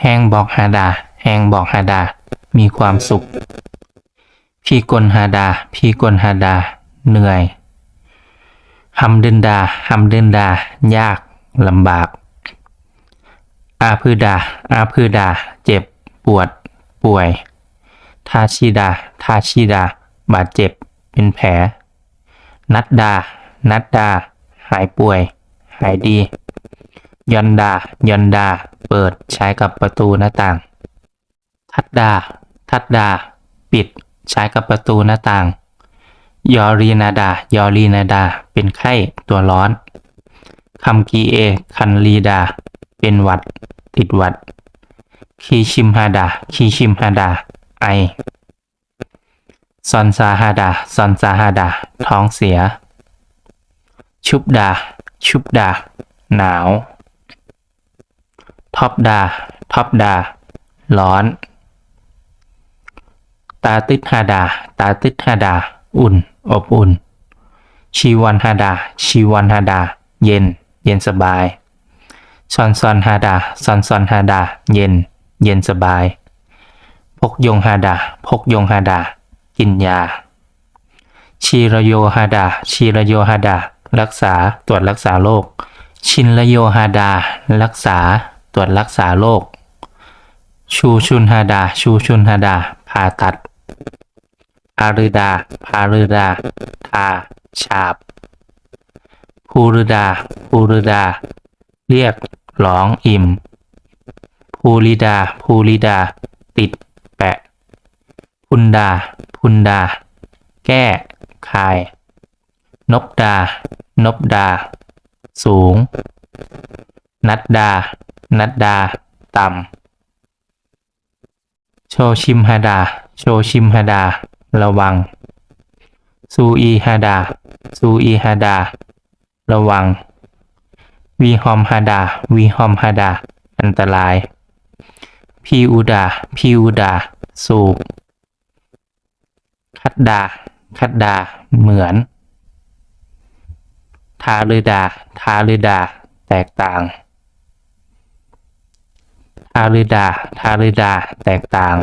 แห้งบอกฮาดา แห้งบอกฮาดา มีความสุข พี่กลฮาดา พี่กลฮาดา เหนื่อยฮัมเดินดาฮัมเดินดา ยากลำบาก อาพือดา อาพือดา เจ็บปวด ป่วย ทาชิดา ทาชิดา บาดเจ็บ เป็นแผล นัดดา นัดดา หายป่วย หายดี ยอนดายอนดา เปิดใช้กับประตูหน้าต่าง ทัดดา ทัดดา ปิดใช้กับประตูหน้าต่าง ยอรีนาดา ยอรีนาดา เป็นไข้ตัวร้อนคำกีเอ คันลีดา เป็นหวัด ติดหวัด คีชิมฮาดา คีชิมฮาดา ไอ ซอนซาฮาดา ซอนซาฮาดา ท้องเสีย ชุบดา ชุบดา หนาว ท็อปดาท็อปดาร้อน ตาติดฮาดา ตาติดฮาดา อุ่น อบอุ่น ชีวันฮาดา ชีวันฮาดา เย็น เย็นสบาย ซอนซอนฮาดา ซอนซอนฮาดา เย็น เย็นสบาย พกยงฮาดา พกยงฮาดา กินยา ชีรโยฮาดา ชีรโยฮาดา รักษา ตรวจรักษาโรค ชินรโยฮาดา รักษา ตรวจรักษาโรคชูชุนฮาดา ชูชุนฮาดาผ่าตัดอารุดาพารุดาทาฉาบภูรดาภูรดา เรียกร้องอิ่มภูริดาภูริดา ติดแปะ พุนดา พุนดา แก้คาย นบดา นบดา สูง นัดดา นัดดา ต่ำ โชชิมฮาดา โชชิมฮาดา ระวัง ซูอีฮาดา ซูอีฮาดา ระวัง วีฮอมฮาดา วีฮอมฮาดา อันตราย พีอูดา พีอูดา สูบ คัดดา คัดดา เหมือน ทาลือดา ทาลือดา แตกต่าง ทาริดา ทาริดา แตกต่าง